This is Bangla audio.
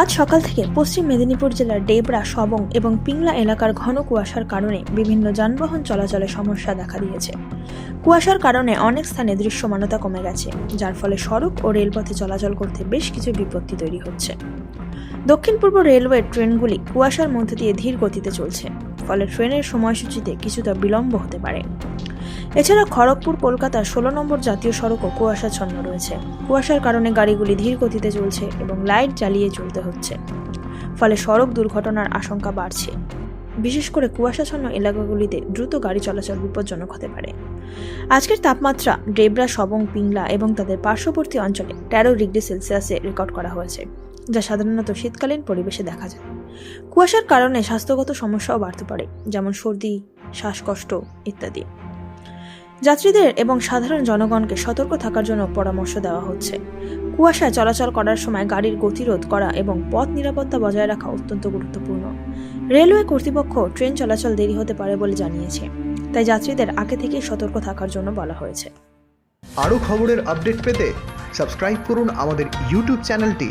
আজ সকাল থেকে পশ্চিম মেদিনীপুর জেলার ডেবরা, সবং এবং পিংলা এলাকার ঘন কুয়াশার কারণে বিভিন্ন যানবাহন চলাচলে সমস্যা দেখা দিয়েছে। কুয়াশার কারণে অনেক স্থানে দৃশ্যমানতা কমে গেছে, যার ফলে সড়ক ও রেলপথে চলাচল করতে বেশ কিছু বিপত্তি তৈরি হচ্ছে। দক্ষিণ পূর্ব রেলওয়ের ট্রেনগুলি কুয়াশার মধ্যে দিয়ে ধীর গতিতে চলছে। ফলে ট্রেনের সময়সূচিতে কিছুটা বিলম্ব হতে পারে। এছাড়া খড়গপুর কলকাতার ষোলো নম্বর জাতীয় সড়কও কুয়াশাচ্ছন্ন রয়েছে। কুয়াশার কারণে গাড়িগুলি ধীর গতিতে চলছে এবং লাইট জ্বালিয়ে চলতে হচ্ছে। ফলে সড়ক দুর্ঘটনার আশঙ্কা বাড়ছে। বিশেষ করে কুয়াশাচ্ছন্ন এলাকাগুলিতে দ্রুত গাড়ি চলাচল বিপজ্জনক হতে পারে। আজকের তাপমাত্রা ডেবরা, সবং, পিংলা এবং তাদের পার্শ্ববর্তী অঞ্চলে তেরো ডিগ্রি সেলসিয়াসে রেকর্ড করা হয়েছে। যা সাধারণত শীতকালীন পরিবেশে দেখা যায়। কুয়াশার কারণে স্বাস্থ্যগত সমস্যাও বাড়তে পারে, যেমন সর্দি, শ্বাসকষ্ট ইত্যাদি। যাত্রীদের এবং সাধারণ জনগণকে সতর্ক থাকার জন্য পরামর্শ দেওয়া হচ্ছে। কুয়াশায় চলাচল করার সময় গাড়ির গতিরোধ করা এবং পথ নিরাপত্তা বজায় রাখা অত্যন্ত গুরুত্বপূর্ণ। রেলওয়ে কর্তৃপক্ষ ট্রেন চলাচল দেরি হতে পারে বলে জানিয়েছে, তাই যাত্রীদের আগে থেকেই সতর্ক থাকার জন্য বলা হয়েছে। আরও খবরের আপডেট পেতে সাবস্ক্রাইব করুন আমাদের ইউটিউব চ্যানেলটি।